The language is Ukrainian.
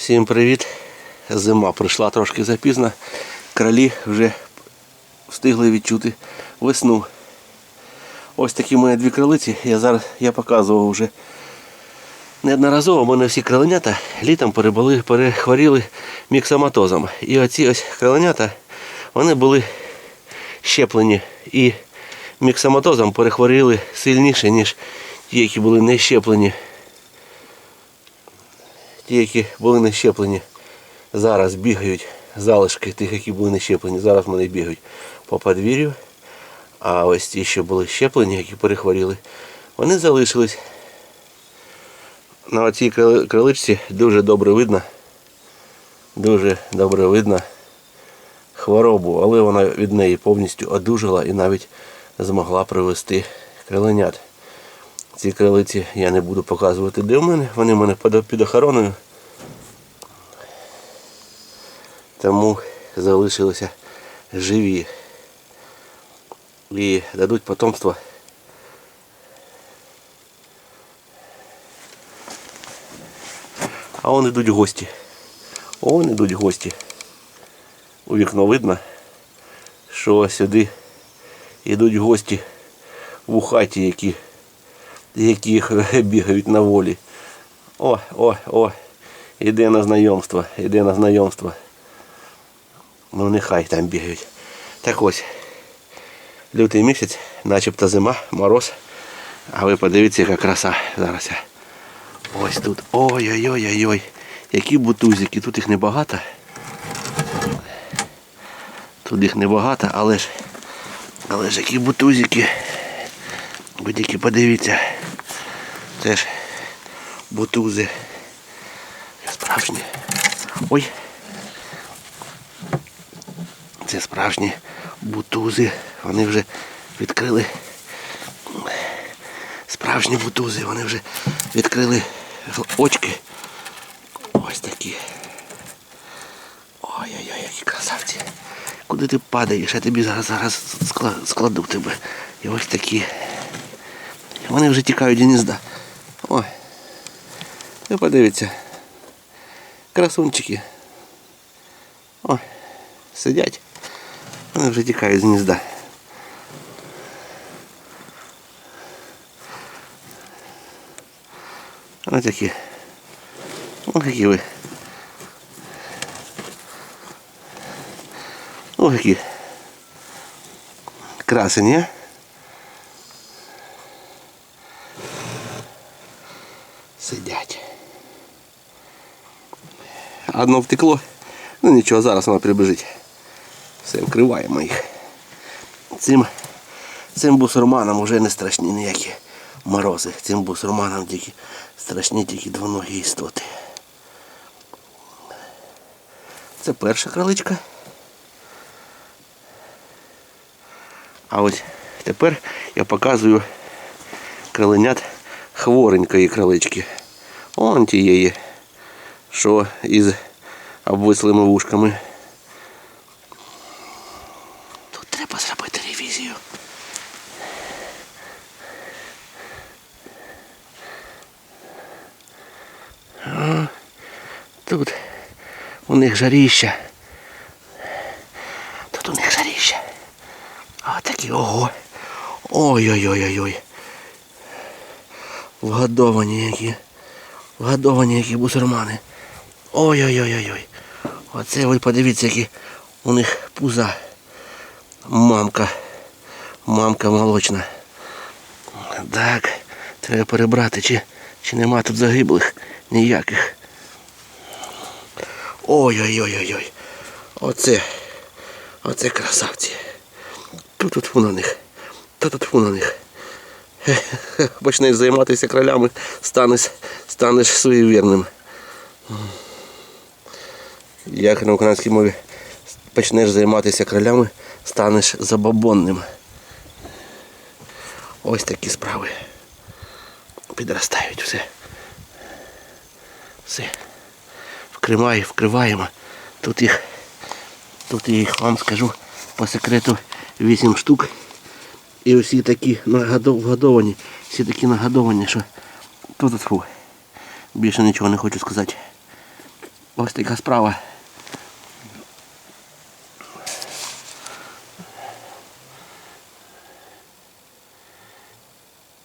Всім привіт! Зима прийшла трошки запізно. Кролі вже встигли відчути весну. Ось такі мої дві кролиці. Я зараз я показував вже неодноразово. У мене всі кроленята літом перебули, перехворіли міксоматозом. І оці ось кроленята вони були щеплені і міксоматозом перехворіли сильніше, ніж ті, які були не щеплені. Ті, які були не щеплені, зараз бігають залишки тих, які були не щеплені. Зараз вони бігають по подвір'ю. А ось ті, що були щеплені, які перехворіли, вони залишились. На цій криличці дуже добре видно. Дуже добре видно хворобу, але вона від неї повністю одужала і навіть змогла привести криленят. Ці крилиці я не буду показувати, де в мене. Вони в мене під охороною. Тому залишилися живі. І дадуть потомство. А вон йдуть гості. Вон йдуть гості. У вікно видно, що сюди йдуть гості в хаті, які які бігають на волі. О, о, о, іде на знайомство, іде на знайомство. Ну нехай там бігають. Так ось. Лютий місяць, начебто зима, мороз. А ви подивіться, яка краса зараз. Ось тут. Ой-ой-ой-ой-ой. Які бутузики, тут їх небагато. Тут їх небагато, але ж але ж які бутузики. Ви тільки подивіться. Це ж бутузи. Справжні. Ой. Це справжні бутузи. Вони вже відкрили. Справжні бутузи, вони вже відкрили очки. Ось такі. Ой-ой-ой, які красавці. Куди ти падаєш? Я тобі зараз зараз складу тебе. І ось такі. Вони вже тікають гнізда. Ой. Ви подивіться. Красунчики. Ой, сидять. Вони вже тікають з гнізда. Ось такі. Ось які ви. Ось які. Красені, а? Сидять. Одно втекло. Ну нічого, зараз воно прибіжить. Все, вкриваємо їх. Цим цим бусурманам вже не страшні ніякі морози. Цим бусурманам тільки страшні тільки двоногі істоти. Це перша кроличка. А ось тепер я показую кроленят хворенької кролички. Он тієї, що із обвислими вушками. Тут треба зробити ревізію. А, тут у них жаріща. Тут у них жаріща. А такі ого. Ой-ой-ой-ой-ой. Вгодовані які. Вгодовані які бусурмани. Ой-ой-ой-ой-ой. Оце ви подивіться, які у них пуза. Мамка. Мамка молочна. Так, треба перебрати, чи, чи нема тут загиблих ніяких. Ой-ой-ой-ой-ой. Оце. Оце красавці. Тут тут на них. Тут тут на них. Почнеш займатися кролями, станеш, станеш суєвірним. Як на українській мові почнеш займатися кролями, станеш забабонним. Ось такі справи. Підростають все. Все. Вкриваю, вкриваємо. Тут їх, тут їх вам скажу по секрету 8 штук. І усі такі нагодовані, всі такі нагодовані, що тут фу. Більше нічого не хочу сказати. Ось така справа.